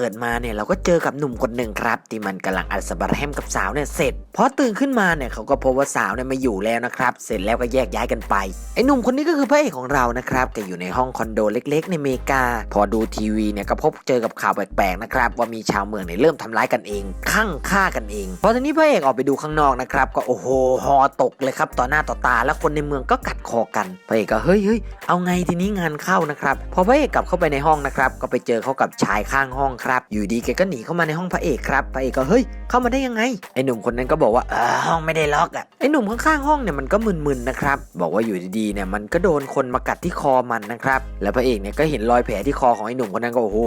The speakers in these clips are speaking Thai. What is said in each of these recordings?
เปิดมาเนี่ยเราก็เจอกับหนุ่มคนหนึ่งครับ ที่มันกำลังอัดสบาร์แฮมกับสาวเนี่ยเสร็จพอตื่นขึ้นมาเนี่ยเขาก็พบว่าสาวเนี่ยไม่อยู่แล้วนะครับ เสร็จแล้วก็แยกย้ายกันไปไอ้หนุ่มคนนี้ก็คือพระเอกของเรานะครับแกอยู่ในห้องคอนโดเล็ก ๆ ในอเมริกา พอดูทีวีเนี่ยก็พบเจอกับข่าวแปลกๆนะครับว่ามีชาวเมืองเนี่ยเริ่มทำร้ายกันเองข้างฆ่ากันเองพอทีนี้พระเอกออกไปดูข้างนอกนะครับก็โอ้โหฮอตกเลยครับต่อหน้าต่อตาแล้วคนในเมืองก็กัดคอกันพระเอกก็เฮ้ยเฮ้ยเอาไงทีนี้งานเข้านะครับพอพระเอกกลับเข้าไปในห้องนะครับก็ไปเจอเขากับชายข้างห้องครับอยู่ดีแกก็หนีเข้ามาในห้องพระเอกครับ พระเอกก็เฮ้ยเข้ามาได้ยังไง ไอ้หนุ่มคนนั้นก็บอกว่าเออห้องไม่ได้ล็อกอะ ไอ้หนุ่มข้างๆห้องเนี่ยมันก็มึนๆนะครับ บอกว่าอยู่ดีๆเนี่ยมันก็โดนคนมากัดที่คอมันนะครับ แล้วพระเอกเนี่ยก็เห็นรอยแผลที่คอของไอ้หนุ่มคนนั้นก็โอ้โห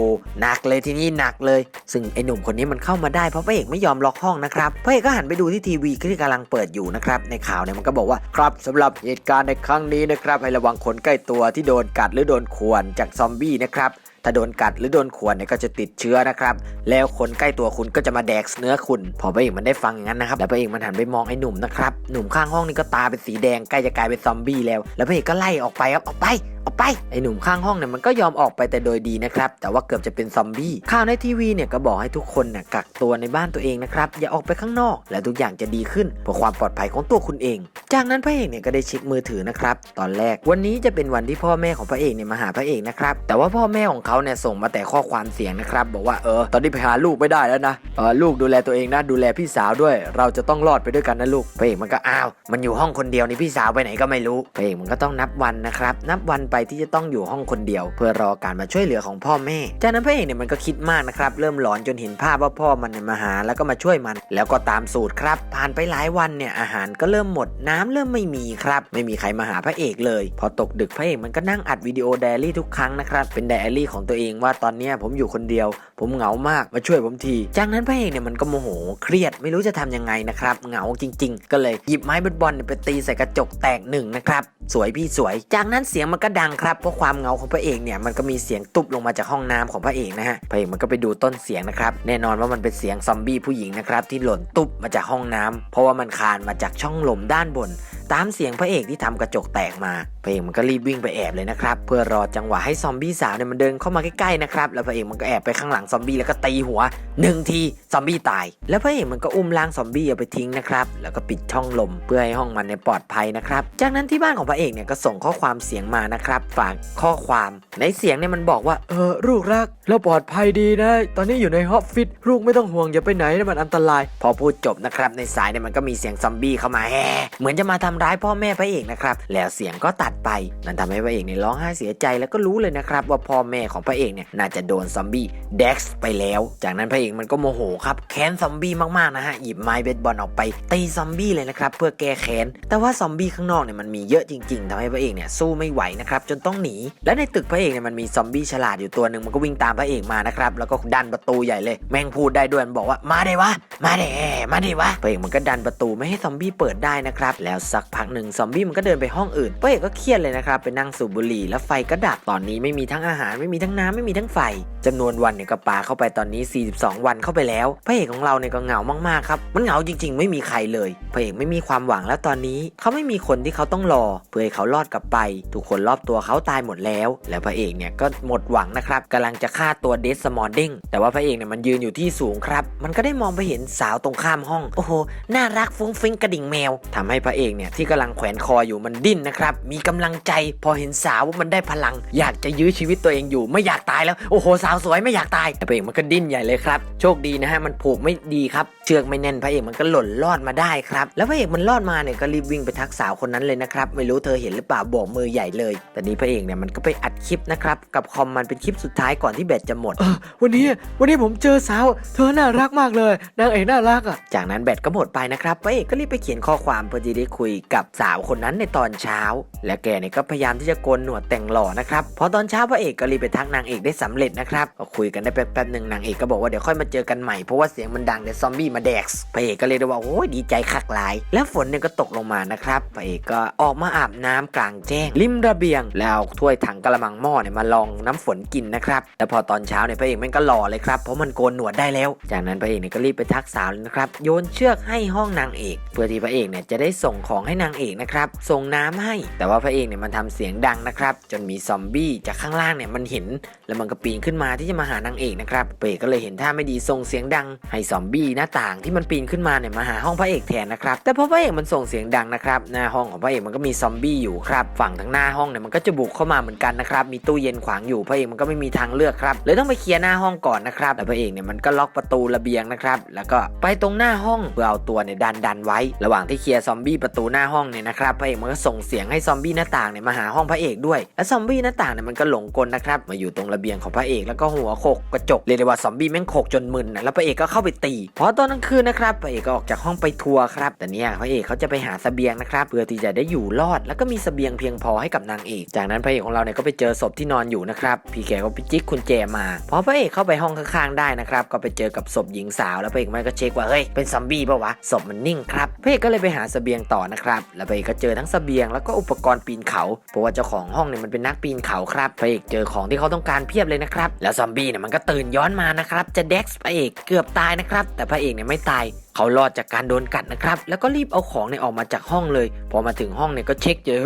หนักเลยทีนี้หนักเลย ซึ่งไอ้หนุ่มคนนี้มันเข้ามาได้เพราะพระเอกไม่ยอมล็อกห้องนะครับ พระเอกก็หันไปดูที่ทีวีที่กำลังเปิดอยู่นะครับ ในข่าวเนี่ยมันก็บอกว่าครับสำหรับเหตุการณ์ในครั้งนี้นะครับให้ระวังคนใกล้ตัวที่โดนกัดหรือโดนข่วนจากซอมบี้นะครับ ถ้าโดนกัดหรือโดนข่วนเนี่ยก็จะติดเชื้อนะครับ แล้วคนใกล้ตัวคุณก็จะมาแดกเนื้อคุณ พอพระเอกมันได้ฟังอย่างนั้นนะครับ แล้วพระเอกมันหันไปมองไอ้หนุ่มนะครับ หนุ่มข้างห้องนี่ก็ตาเป็นสีแดงใกล้จะกลายเป็นซอมบี้แล้ว แล้วพระเอกก็ไล่ออกไปครับ ออกไปออกไป ไอ้หนุ่มข้างห้องเนี่ยมันก็ยอมออกไปแต่โดยดีนะครับ แต่ว่าเกือบจะเป็นซอมบี้ข่าวในทีวีเนี่ยก็บอกให้ทุกคนน่ะกักตัวในบ้านตัวเองนะครับ อย่าออกไปข้างนอก และทุกอย่างจะดีขึ้นเพื่อความปลอดภัยของตัวคุณเอง จากนั้นพระเอกเนี่ยก็ได้เช็คมือถือนะครับ ตอนแรกวันนี้จะเป็นวันที่พ่อแม่ของพระเอกเนี่ยมาหาพระเอกนะครับ แต่ว่าพ่อแม่ของเขาเนี่ยส่งมาแต่ข้อความเสียงนะครับ บอกว่าเออ ตอนนี้ไปหาลูกไม่ได้แล้วนะเออลูกดูแลตัวเองนะดูแลพี่สาวด้วย เราจะต้องรอดไปด้วยกันนะลูกพระเอกมันก็อ้าวมันอยู่ห้องคนเดียวนี่พี่สาวไปไหนก็ไม่รู้พระเอกมันก็ต้องนับวันนะครับนับวันไปที่จะต้องอยู่ห้องคนเดียว เพื่อรอการมาช่วยเหลือของพ่อแม่ จากนั้นพระเอกเนี่ยมันก็คิดมากนะครับ เริ่มหลอนจนเห็นภาพว่าพ่อมันเนี่ยมาหาแล้วก็มาช่วยมัน แล้วก็ตามสูตรครับ ผ่านไปหลายวันเนี่ยอาหารก็เริ่มหมดน้ำเริ่มไม่มีครับ ไม่มีใครมาหาพระเอกเลย พอตกดึกพระเอกมันก็นั่งอัดวิดีโอไดอารี่ทุกครั้งนะครับเป็นไดอารี่ของตัวเองว่าตอนนี้ผมอยู่คนเดียว ผมเหงามากมาช่วยผมที จากนั้นพระเอกเนี่ยมันก็โมโหเครียดไม่รู้จะทำยังไงนะครับเหงาจริง ๆ ก็เลยหยิบไม้เบสบอลไปตีใส่กระจกแตกหนึ่งนะครับสวยพี่สวย จากนั้นเสียงมันก็ดังครับเพราะความเงาของพระเอกเนี่ยมันก็มีเสียงตุบลงมาจากห้องน้ำของพระเอกนะฮะพระเอกมันก็ไปดูต้นเสียงนะครับแน่นอนว่ามันเป็นเสียงซอมบี้ผู้หญิงนะครับที่หล่นตุบมาจากห้องน้ำเพราะว่ามันคานมาจากช่องลมด้านบน ตามเสียงพระเอกที่ทำกระจกแตกมา พระเอกมันก็รีบวิ่งไปแอบเลยนะครับ เพื่อรอจังหวะให้ซอมบี้สาวเนี่ยมันเดินเข้ามาใกล้ๆนะครับ แล้วพระเอกมันก็แอบไปข้างหลังซอมบี้แล้วก็ตีหัวหนึ่งทีซอมบี้ตาย แล้วพระเอกมันก็อุ้มร่างซอมบี้เอาไปทิ้งนะครับ แล้วก็ปิดช่องลมเพื่อให้ห้องมันเนี่ยปลอดภัยนะครับ จากนั้นที่บ้านของพระเอกเนี่ยก็ส่งข้อความเสียงมานะครับฝากข้อความในเสียงเนี่ยมันบอกว่าเออลูกรักเราปลอดภัยดีนะ ตอนนี้อยู่ในฮอฟฟิศลูกไม่ต้องห่วงอย่าไปไหนนะมันอันตราย พอพูดจบนะครับในสายเนี่ยมันก็มีเสียงซอมบี้เข้ามาแฮเหมือนจะมาทำร้ายพ่อแม่พระเอกนะครับแล้วเสียงก็ตัดไป นั่นทำให้พระเอกเนี่ยร้องไห้เสียใจแล้วก็รู้เลยนะครับว่าพ่อแม่ของพระเอกเนี่ยน่าจะโดนซอมบี้เด็กซ์ไปแล้ว จากนั้นพระเอกมันก็โมโหครับแค้นซอมบี้มากๆนะฮะหยิบไม้เบสบอลออกไปตีซอมบี้เลยนะครับเพื่อแก้แค้นแต่ว่าซอมบี้ข้างนอกเนี่ยมันมีเยอะจริง ๆทำให้พระเอกเนี่ยสู้ไม่ไหวนะครับจนต้องหนี และในตึกพระเอกเนี่ยมันมีซอมบี้ฉลาดอยู่ตัวหนึ่งมันก็วิ่งตามพระเอกมานะครับแล้วก็ดันประตูใหญ่เลย แม่งพูดได้ด้วยมันบอกว่ามาได้วะมาได้มาได้วะพระเอกมันก็ดันประตูไม่ให้ซอมบี้เปิดได้นะครับแล้วสักพักหนึ่งซอมบี้มันก็เดินไปห้องอื่นพระเอกก็เครียดเลยนะครับไปนั่งสูบบุหรี่แล้วไฟก็ดับตอนนี้ไม่มีทั้งอาหารไม่มีทั้งน้ำไม่มีทั้งไฟจำนวนวันเนี่ยก็ปาเข้าไปตอนนี้ 42 วันเข้าไปแล้วพระเอกของเราเนี่ยก็เหงามากๆครับมันเหงาจริง ๆ ไม่มีใครเลยพระเอกไม่มีความหวังแล้วตอนนี้เขาไม่มีคนที่เขาต้องรอ เพื่อให้เขารอดกลับไป ทุกคนรอบตัวเขาตายหมดแล้ว แล้วพระเอกเนี่ยก็หมดหวังนะครับกำลังจะฆ่าตัวเดสมอร์ดิงแต่ว่าพระเอกเนี่ยมันยืนอยู่ที่สูงครับมันก็ได้มองไปเห็นสาวตรงข้ามห้อง โอ้โหน่ารักฟุ้งฟิ้งกระดิ่งแมวทำให้พระเอกเนี่ยที่กำลังแขวนคออยู่มันดิ้นนะครับ มีกำลังใจพอเห็นสาวว่ามันได้พลัง อยากจะยื้อชีวิตตัวเองอยู่ไม่อยากตายแล้วโอ้โหสาวสวยไม่อยากตายแต่พระเอกมันก็ดิ้นใหญ่เลยครับ โชคดีนะฮะมันผูกไม่ดีครับเชือกไม่แน่นพระเอกมันก็หล่นรอดมาได้ครับแล้วพระเอกมันรอดมาเนี่ยก็รีบวิ่งไปทักสาวคนนั้นเลยนะครับไม่รู้เธอเห็นหรือเปล่าโบกมือใหญ่เลย แต่นี้พระเอกเนี่ยมันก็ไปอัดคลิปนะครับกับคอมมันเป็นคลิปสุดท้ายก่อนที่แบตจะหมดเออวันนี้วันนี้ผมเจอสาว เธอน่ารักมากเลยนางเอกน่ารักอะจากนั้นแบตก็หมดไปนะครับพระเอกก็รีบไปเขียนข้อความเพื่อที่ได้คุยกับสาวคนนั้นในตอนเช้า และแกเนี่ยก็พยายามที่จะโกนหนวดแต่งหล่อนะครับพอตอนเช้าพระเอกก็รีบไปทักนางเอกได้สำเร็จนะครับก็คุยกันได้แป๊บๆหนึ่งนางเอกก็บอกว่าเดี๋ยวค่อยมาเจอกันใหม่เพราะว่าเสียงมันดังเดี๋ยวซอมบี้มาแดกส์พระเอกก็เลยได้ว่าโอ้ยดีใจคักหลาย แล้วฝนเนี่ยก็ตกลงมานะครับพระเอกก็ออกมาอาบน้ำกลางแจ้งริมระเบียง แล้วเอาถ้วยถังกระมังหม้อเนี่ยมาลองน้ำฝนกินนะครับแล้วพอตอนเช้าเนี่ยพระเอกมันก็หล่อเลยครับเพราะมันโกนหนวดได้แล้ว จากนั้นพระเอกเนี่ยก็รีบไปทักสาวเลยนะครับโยนเชือกให้ห้องนางเอก เพื่อที่พระเอกเนี่ยจะได้ส่งของใให้นางเอกนะครับส่งน้ำให้ แต่ว่าพระเอกเนี่ยมันทำเสียงดังนะครับ จนมีซอมบี้จากข้างล่างเนี่ยมันเห็น แล้วมันก็ปีนขึ้นมาที่จะมาหานางเอกนะครับพระเอกก็เลยเห็นท่าไม่ดีส่งเสียงดังให้ซอมบี้หน้าต่างที่มันปีนขึ้นมาเนี่ยมาหาห้องพระเอกแทนนะครับแต่พอพระเอกมันส่งเสียงดังนะครับหน้าห้องของพระเอกมันก็มีซอมบี้อยู่ครับฝั่งทางหน้าห้องเนี่ยมันก็จะบุกเข้ามาเหมือนกันนะครับมีตู้เย็นขวางอยู่พระเอกมันก็ไม่มีทางเลือกครับเลยต้องไปเคลียร์หน้าห้องก่อนนะครับแล้วพระเอกเนี่ยมันก็ล็อกประตูระเบียงนะครับแล้วก็ไปตรงหน้าห้องเพื่อเอาตัวเนี่ยดันดันไว้ ระหว่างที่เคลียร์ซอมบี้ประตูหน้าห้องเนี่ยนะครับพระเอกมันก็ส่งเสียงให้ซอมบี้หน้าต่างเนี่ยมาหาห้องพระเอกด้วยและซอมบี้หน้าต่างเนี่ยมันก็หลงกลนะครับมาอยู่ตรงระเบียงของพระเอกแล้วก็หัวโขกกระจกเรียกได้ว่าซอมบี้แม่งโขกจนมึนนะแล้วพระเอกก็เข้าไปตีพอตอนกลางคืนนะครับพระเอกก็ออกจากห้องไปทัวร์ครับแต่เนี่ยพระเอกเขาจะไปหาเสบียงนะครับเพื่อที่จะได้อยู่รอด แล้วก็มีเสบียงเพียงพอให้กับนางเอก จากนั้นพระเอกของเราเนี่ยก็ไปเจอศพที่นอนอยู่นะครับพี่แกก็ไปจิกคุณแจมาพอพระเอกเข้าไปห้องข้างๆได้นะครับก็ไปเจอกับศพหญิงสาวแล้วพระเอกมันก็เช็คว่าเฮ้ยเป็นซอมบี้ปะวะศพมันนิ่งครับพระเอกก็เลยไปหาเสบียงต่อนะครับแล้วพระเอกก็เจอทั้งเสบียงแล้วก็อุปกรณ์ปีนเขาเพราะว่าเจ้าของห้องเนี่ยมันเป็นนักปีนเขาครับพระเอกเจอของที่เขาต้องการเพียบเลยนะครับแล้วซอมบี้เนี่ยมันก็ตื่นย้อนมานะครับจะเด็กซ์พระเอกเกือบตายนะครับแต่พระเอกเนี่ยไม่ตายเขารอดจากการโดนกัดนะครับ แล้วก็รีบเอาของเนี่ยออกมาจากห้องเลย พอมาถึงห้องเนี่ยก็เช็คเจอ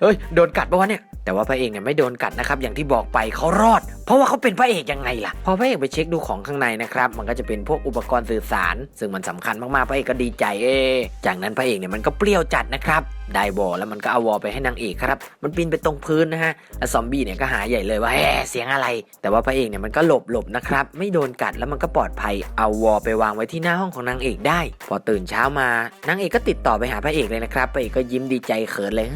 เฮ้ย โดนกัดปะวะเนี่ย แต่ว่าพระเอกเนี่ยไม่โดนกัดนะครับอย่างที่บอกไปเขารอด เพราะว่าเขาเป็นพระเอกยังไงล่ะ พอพระเอกไปเช็คดูของข้างในนะครับมันก็จะเป็นพวกอุปกรณ์สื่อสาร ซึ่งมันสำคัญมากๆพระเอกก็ดีใจเอ จากนั้นพระเอกเนี่ยมันก็เปรี้ยวจัดนะครับได้บอแล้วมันก็เอาวอไปให้นางเอกครับ มันปีนไปตรงพื้นนะฮะแล้วซอมบี้เนี่ยก็หาใหญ่เลยว่าแหมเสียงอะไร แต่ว่าพระเอกเนี่ยมันก็หลบหลบนะครับ ไม่โดนกัดแล้วมันก็ปลอดภัย เอาวอไปวางไว้ที่หน้าห้องของนางเอกได้ พอตื่นเช้ามานางเอกก็ติดต่อไปหาพระเอกเลยนะครับ พระเอกก็ยิ้มดีใจเขินเลย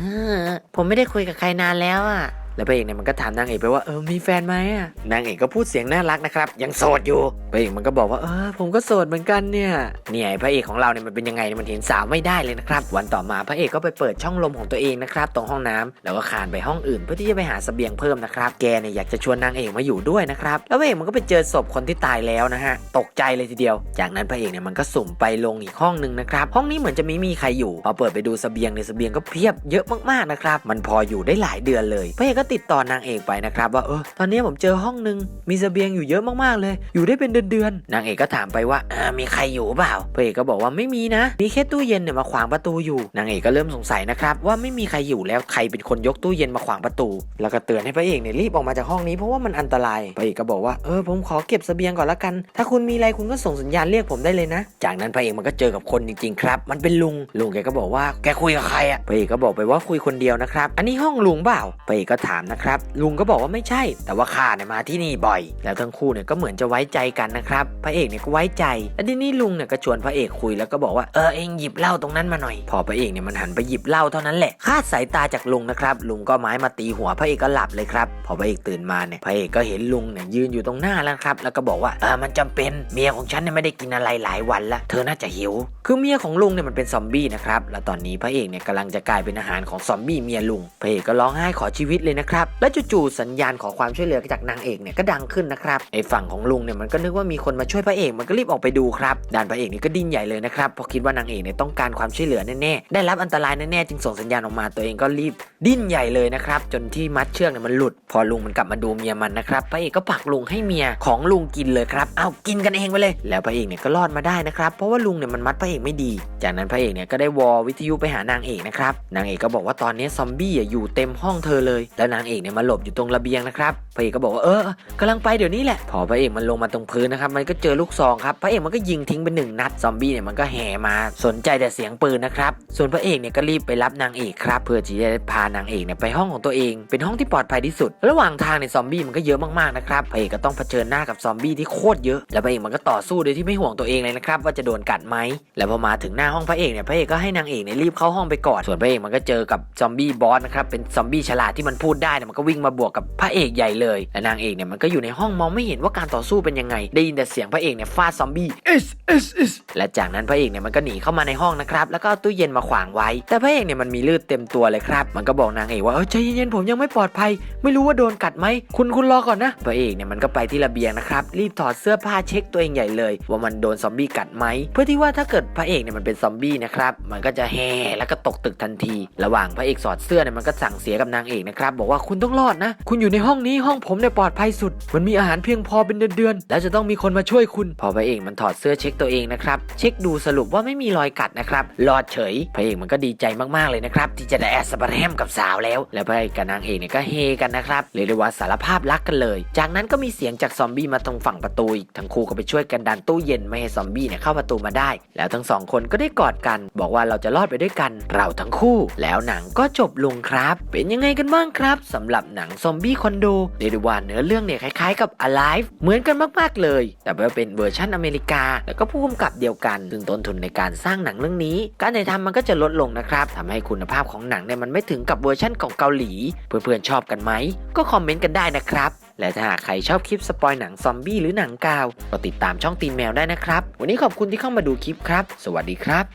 ผมไม่ได้คุยกับใครนานแล้วอะ แล้วพระเอกเนี่ยมันก็ถามนางเอกไปว่าเออมีแฟนไหมอะนางเอกก็พูดเสียงน่ารักนะครับ ยังโสดอยู่พระเอกมันก็บอกว่าเออผมก็โสดเหมือนกันเนี่ยเนี่ยพระเอกของเราเนี่ยมันเป็นยังไงมันเห็นสาวไม่ได้เลยนะครับ วันต่อมาพระเอกก็ไปเปิดช่องลมของตัวเองนะครับตรงห้องน้ำแล้วก็คานไปห้องอื่น เพื่อที่จะไปหาสเสบียงเพิ่มนะครับแกเนี่ยอยากจะชวนนางเอกมาอยู่ด้วยนะครับแล้วพระเอกมันก็ไปเจอศพคนที่ตายแล้วนะฮะตกใจเลยทีเดียว จากนั้นพระเอกเนี่ยมันก็สุ่มไปลงอีกห้องหนึ่งนะครับห้องนี้เหมือนจะไม่มีใครอยู่พอเปิดไปดูเสบียงในเสบียงก็เพียบเยอะมากๆนะครับมันพออยู่ได้หลายเดือนเลยพระเอกก็ติดต่อนางเอกไปนะครับว่าเออตอนนี้ผมเจอห้องหนึ่งมีเสบียงอยู่เยอะมากๆเลย อยู่ได้เป็นเดือนๆนางเอกก็ถามไปว่าอ่ามีใครอยู่เปล่าพระเอกก็บอกว่าไม่มีนะ มีแค่ตู้เย็นเนี่ยมาขวางประตูอยู่นางเอกก็เริ่มสงสัยนะครับว่าไม่มีใครอยู่แล้วใครเป็นคนยกตู้เย็นมาขวางประตู แล้วก็เตือนให้พระเอกเนี่ยรีบออกมาจากห้องนี้เพราะว่ามันอันตรายพระเอกก็บอกว่าเออผมขอเก็บเสบียงก่อนละกัน ถ้าคุณมีอะไรคุณก็ส่งสัญญาณเรียกผมได้เลยนะ จากนั้นพระเอกมันก็เจอกับคนจริงๆครับ มันเป็นลุงลุงแกก็บอกว่าแกคุยกับใครอะพระเอกก็บอกไปว่าคุยคนเดียวนะครับ อันนี้ห้องลุงเปล่าพระเอกก็ถามนะครับ ลุงก็บอกว่าไม่ใช่ แต่ว่าข้าเนี่ยมาที่นี่บ่อย แล้วทั้งคู่เนี่ยก็เหมือนจะไว้ใจกันนะครับ พระเอกเนี่ยก็ไว้ใจแล้วทีนี้ลุงเนี่ยก็ชวนพระเอกคุยแล้วก็บอกว่าเออเองหยิบเหล้าตรงนั้นมาหน่อย พอพระเอกเนี่ยมันหันไปหยิบเหล้าเท่านั้นแหละคาดสายตาจากลุงนะครับ ลุงก็ไม้มาตีหัวพระเอกก็หลับเลยครับ พอพระเอกตื่นมาเนี่ยพระเอกก็เห็นลุงเนี่ยยืนอยู่ตรงหน้าแล้วครับ แล้วก็บอกว่าเออมันจำเป็นเมียของฉันเนี่ยไม่ได้กินอะไรหลายวันละเธอน่าจะหิว คือเมียของลุงเนี่ยมันเป็นซอมบี้นะครับแล้วตอนนี้พระเอกเนี่ยกำลังจะกลายเป็นอาหารของซอมบี้เมียลุงพระเอกก็ร้องไห้ขอชีวิตเลยนะครับ และจู่ๆสัญญาณขอความช่วยเหลือจากนางเอกเนี่ยก็ดังขึ้นนะครับไอฝั่งของลุงเนี่ยมันก็นึกว่ามีคนมาช่วยพระเอกมันก็รีบออกไปดูครับด้านพระเอกนี่ก็ดิ้นใหญ่เลยนะครับพราะคิดว่านางเอกเนี่ยต้องการความช่วยเหลือแน่ๆได้รับอันตรายแน่ๆจึงส่งสัญญาณออกมาตัวเองก็รีบดิ้นใหญ่เลยนะครับจนที่มัดเชือกเนี่ยมันหลุด พอลุงมันกลับมาดูเมียมันนะครับพระเอกก็ผลักลุงให้เมียของลุงกินเลยครับเอากินกันเองไปเลย แล้วพระเอกเนี่ยก็รอดมาได้นะครับเพราะว่าลุงเนี่ยมันมัดพระเอกไม่ดี จากนั้นพระเอกเนี่ยก็ได้วอลวิทยุไปหานางเอกนะครับนางเอกก็บอกว่าตอนนี้ซอมบี้อยู่เต็มห้องเธอเลยแล้วนางเอกเนี่ยมาหลบอยู่ตรงระเบียงนะครับพระเอกก็บอกว่าเออกำลังไปเดี๋ยวนี้แหละ พอพระเอกมันลงมาตรงพื้นนะครับมันก็เจอลูกซองครับพระเอกมันก็ยิงทิ้งไปหนึ่งนัดซอมบี้เนี่ยมันก็แห่มาสนใจแต่เสียงปืนนะครับส่วนพระเอกเนี่ยก็รีบไปรับนางเอกครับเพื่อที่จะได้พานางเอกเนี่ยไปห้องของตัวเอง เป็นห้องที่ปลอดภัยที่สุด ระหว่างทางเนี่ยซอมบี้มันก็เยอะมากๆนะครับพระเอกก็ต้องเผชิญหน้ากับซอมบี้ที่โคตรเยอะแล้วพระเอกมันก็ต่อสู้โดยที่ไม่ห่วงตัวเองเลยนะครับว่าจะโดนกัดไหมแล้วพอมาถึงหน้าห้องพระเอกเนี่ยพระเอกก็ให้นางเอกเนี่ยรีบเข้าห้องไปก่อนส่วนพระเอกมันก็เจอกับซอมบี้บอสนะครับเป็นซอมบี้ฉลาดที่มันพูดได้เนี่ยมันก็วิ่งมาบวกกับพระเอกใหญ่เลยและนางเอกเนี่ยมันก็อยู่ในห้องมองไม่เห็นว่าการต่อสู้เป็นยังไง ได้ยินแต่เสียงพระเอกเนี่ยฟาดซอมบี้ S S S และจากนั้นพระเอกเนี่ยมันก็หนีเข้ามาในห้องนะครับ แล้วก็เอาตู้เย็นมาขวางไว้ แต่พระเอกเนี่ยมันมีเลือดเต็มตัวเลยครับ มันก็บอกนางเอกว่าเออใจเย็นๆผมยังไม่ปลอดภัย ไม่รู้ว่าโดนกัดไหมคุณคุณรอก่อนนะพระเอกเนี่ยมันก็ไปที่ระเบียงนะครับรีบถอดเสื้อผ้าเช็คตัวเองใหญ่เลย ว่ามันโดนซอมบี้กัดไหมเพื่อที่ว่าถ้าเกิดพระเอกเนี่ยมันเป็นซอมบี้นะครับมันก็จะแห่แล้วก็ตกตึกทันที ระหว่างพระเอกสอดเสื้อเนี่ยมันก็สั่งเสียกับนางเอกนะครับบอกว่าว่าคุณต้องรอดนะ คุณอยู่ในห้องนี้ห้อง้องผมเนี่ยปลอดภัยสุด มันมีอาหารเพียงพอเป็นเดือนๆ แล้วจะต้องมีคนมาช่วยคุณ พอพระเอกมันถอดเสื้อเช็คตัวเองนะครับ เช็คดูสรุปว่าไม่มีรอยกัดนะครับ รอดเฉย พระเอกมันก็ดีใจมากๆเลยนะครับ ที่จะได้แอสบาร์แฮมกับสาวแล้ว แล้วพระเอกกับนางเอกเนี่ยก็เฮกันนะครับเรียกได้ว่าสารภาพรักกันเลย จากนั้นก็มีเสียงจากซอมบี้มาตรงฝั่งประตูอีก ทั้งคู่ก็ไปช่วยกันดันตู้เย็นไม่ให้ซอมบี้เนี่ยเข้าประตูมาได้ แล้วทั้งสองคนก็ได้กอดกัน บอกว่าเราจะรอดไปด้วยกัน เราทั้งคู่ แล้วหนังก็จบลงครับ เป็นยังไงกันบ้างครับสำหรับหนังซอมบี้คอนโดเรียกได้ว่าเนื้อเรื่องเนี่ยคล้ายๆ กับ Alive เหมือนกันมากๆเลย แต่ว่าเป็นเวอร์ชันอเมริกา แล้วก็ผู้กำกับเดียวกัน ซึ่งต้นทุนในการสร้างหนังเรื่องนี้ การถ่ายทำมันก็จะลดลงนะครับทำให้คุณภาพของหนังเนี่ยมันไม่ถึงกับเวอร์ชันของเกาหลี เพื่อนๆชอบกันไหม ก็คอมเมนต์กันได้นะครับและถ้าหากใครชอบคลิปสปอยหนังซอมบี้หรือหนังกาว ก็ติดตามช่องตีนแมวได้นะครับ วันนี้ขอบคุณที่เข้ามาดูคลิปครับ สวัสดีครับ